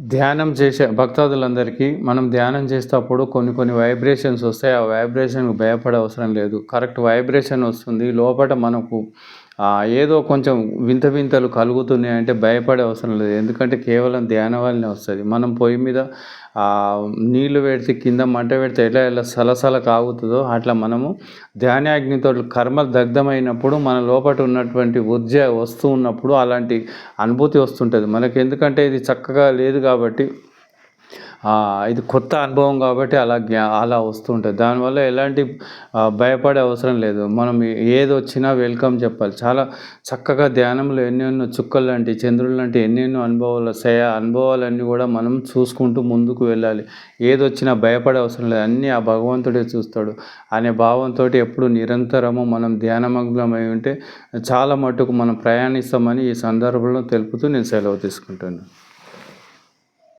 ధ్యానం చేసే భక్తాదులందరికీ మనం ధ్యానం చేసేటప్పుడు కొన్ని కొన్ని వైబ్రేషన్స్ వస్తాయి. ఆ వైబ్రేషన్కి భయపడే అవసరం లేదు. కరెక్ట్ వైబ్రేషన్ వస్తుంది. లోపల మనకు ఏదో కొంచెం వింత వింతలు కలుగుతున్నాయంటే భయపడే అవసరం లేదు. ఎందుకంటే కేవలం ధ్యానం వల్లనే వస్తుంది. మనం పొయ్యి మీద నీళ్ళు పెడితే కింద మంట పెడితే ఎలా ఎలా సలసల కాగుతుందో అట్లా మనము ధ్యానాగ్నితో కర్మ దగ్ధమైనప్పుడు మన లోపల ఉన్నటువంటి ఉర్జ వస్తూ ఉన్నప్పుడు అలాంటి అనుభూతి వస్తుంటుంది. మనకి ఎందుకంటే ఇది చక్కగా లేదు కాబట్టి ఇది కొత్త అనుభవం కాబట్టి అలా జ్ఞా అలా వస్తుంటుంది. దానివల్ల ఎలాంటి భయపడే అవసరం లేదు. మనం ఏది వచ్చినా వెల్కమ్ చెప్పాలి. చాలా చక్కగా ధ్యానంలో ఎన్నెన్నో చుక్కలు లాంటి చంద్రులు లాంటి ఎన్నెన్నో అనుభవాలు వస్తాయి. ఆ అనుభవాలన్నీ కూడా మనం చూసుకుంటూ ముందుకు వెళ్ళాలి. ఏది వచ్చినా భయపడే అవసరం లేదు. అన్నీ ఆ భగవంతుడే చూస్తాడు. అనే భావంతో ఎప్పుడు నిరంతరము మనం ధ్యానమగ్నమై ఉంటే చాలా మటుకు మనం ప్రయాణిస్తామని ఈ సందర్భంలో తెలుపుతూ నేను సెలవు తీసుకుంటాను